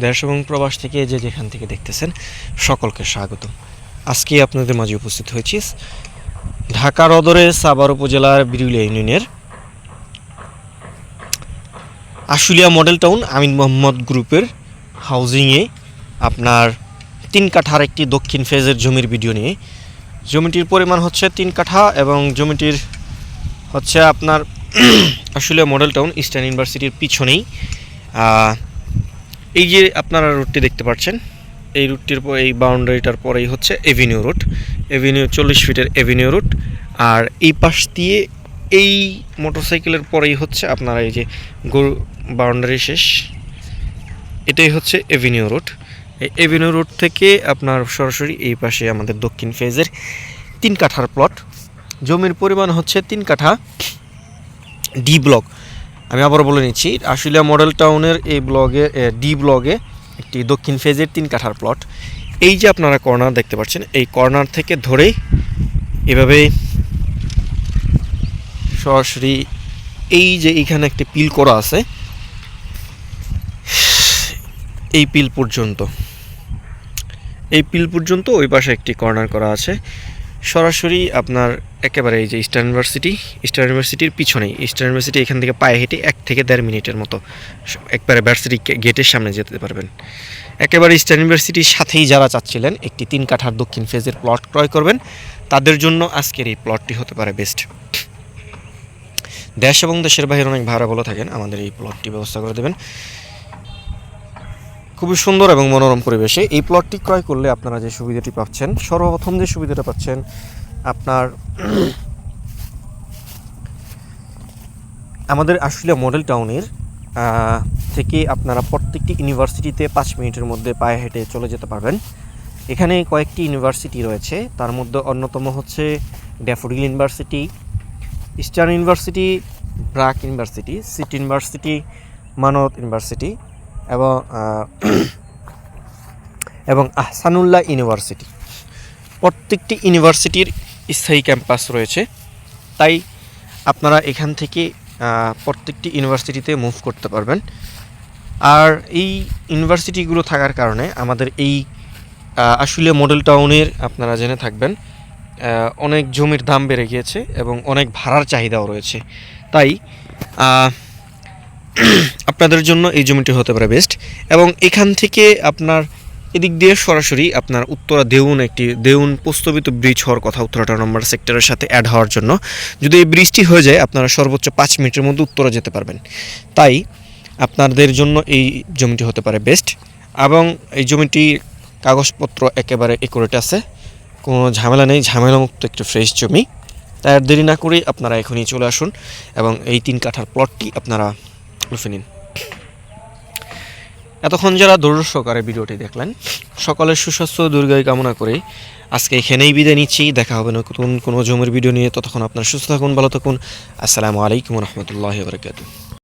দেশ এবং প্রবাস থেকে যে যেখান থেকে দেখতেছেন, সকলকে স্বাগত আজকে আপনাদের মাঝে উপস্থিত হয়েছি ঢাকা রদরে সাবার উপজেলার বিরুলিয়া ইউনিয়নের আশুলিয়া মডেল টাউন আমিন মোহাম্মদ গ্রুপের হাউজিংয়ে আপনার তিন কাঠার একটি দক্ষিণ ফেজের জমির ভিডিও নিয়ে। জমিটির পরিমাণ হচ্ছে তিন কাঠা এবং জমিটির হচ্ছে আপনার আশুলিয়া মডেল টাউন ইস্টার্ন ইউনিভার্সিটির পিছনেই। এই যে আপনারা রুটটি দেখতে পাচ্ছেন, এই রুটটির পর এই বাউন্ডারিটার পরেই হচ্ছে এভিনিউ রুট। এভিনিউ চল্লিশ ফিটের এভিনিউ রুট। আর এই পাশ দিয়ে এই মোটরসাইকেলের পরেই হচ্ছে আপনারা এই যে গরু, বাউন্ডারি শেষ। এটাই হচ্ছে এভিনিউ রুট। এই এভিনিউ রুট থেকে আপনার সরাসরি এই পাশে আমাদের দক্ষিণ ফেজের তিন কাঠার প্লট। জমির পরিমাণ হচ্ছে তিন কাঠা ডি ব্লক। আমি আবার বলে নিচ্ছি, আশুলিয়া মডেল টাউনের এই ব্লগে ডি ব্লগে একটি দক্ষিণ ফেজের তিন কাঠার প্লট এই যে আপনারা কর্নার দেখতে পাচ্ছেন, এই কর্নার থেকে ধরেই এভাবে সরাসরি এই যে এইখানে একটি পিল করা আছে, এই পিল পর্যন্ত। এই পিল পর্যন্ত ওই পাশে একটি কর্নার করা আছে। সরাসরি আপনার একেবারে এই যে ইস্টার্ন ইউনিভার্সিটি ইস্টার্ন ইউনিভার্সিটির পিছনেই। ইস্টার্ন ইউনিভার্সিটি এখান থেকে পায়ে হেঁটে এক থেকে দেড় মিনিটের মতো। একবারে ভার্সিটি গেটের সামনে যেতে পারবেন। একেবারে ইস্টার্ন ইউনিভার্সিটির সাথেই যারা চাচ্ছিলেন একটি তিন কাঠার দক্ষিণ ফেজের প্লট ক্রয় করবেন। তাদের জন্য আজকের এই প্লটটি হতে পারে বেস্ট দেশ এবং দেশের বাইরে অনেক ভাড়া বলে থাকেন, আমাদের এই প্লটটি ব্যবস্থা করে দেবেন। খুবই সুন্দর এবং মনোরম পরিবেশে। এই প্লটটি ক্রয় করলে আপনারা যে সুবিধাটি পাচ্ছেন, সর্বপ্রথম যে সুবিধাটা পাচ্ছেন, আপনার আমাদের আশুলিয়া মডেল টাউনের থেকে আপনারা প্রত্যেকটি ইউনিভার্সিটিতে পাঁচ মিনিটের মধ্যে পায়ে হেঁটে চলে যেতে পারবেন। এখানে কয়েকটি ইউনিভার্সিটি রয়েছে, তার মধ্যে অন্যতম হচ্ছে Daffodil University Eastern University BRAC University City University মানত ইউনিভার্সিটি এবং এবং আহসানুল্লাহ ইউনিভার্সিটি। প্রত্যেকটি ইউনিভার্সিটির স্থায়ী ক্যাম্পাস রয়েছে। তাই আপনারা এখান থেকে প্রত্যেকটি ইউনিভার্সিটিতে মুভ করতে পারবেন। আর এই ইউনিভার্সিটিগুলো থাকার কারণে আমাদের এই আসলে মডেল টাউনের আপনারা জেনে থাকবেন অনেক জমির দাম বেড়ে গিয়েছে এবং অনেক ভাড়ার চাহিদাও রয়েছে। তাই আপনাদের জন্য এই জমিটি হতে পারে বেস্ট এবং এখান থেকে আপনার এদিক দিয়ে সরাসরি আপনার উত্তরা দেউন একটি দেউন প্রস্তাবিত ব্রিজ হওয়ার কথা উত্তরা আঠারো নম্বর সেক্টরের সাথে অ্যাড হওয়ার জন্য। যদি এই ব্রিজটি হয়ে যায়, আপনারা সর্বোচ্চ পাঁচ মিনিটের মধ্যে উত্তরা যেতে পারবেন। তাই আপনাদের জন্য এই জমিটি হতে পারে বেস্ট এবং এই জমিটি কাগজপত্র একেবারে একুরেট আছে। কোনো ঝামেলা নেই, ঝামেলামুক্ত একটি ফ্রেশ জমি। তাই আর দেরি না করেই আপনারা এখনই চলে আসুন। এবং এই তিন কাঠার প্লটটি আপনারা নিন এতক্ষণ যারা ধৈর্য ভিডিওটি দেখলেন, সকলের সুস্বাস্থ্য দুর্গায় কামনা করে। আজকে এখানেই বিদায় নিচ্ছি। দেখা হবে নতুন কোনো জমির ভিডিও নিয়ে। ততক্ষণ আপনার সুস্থ থাকুন, ভালো থাকুন। আসসালামু আলাইকুম রহমতুল্লাহ বরকাত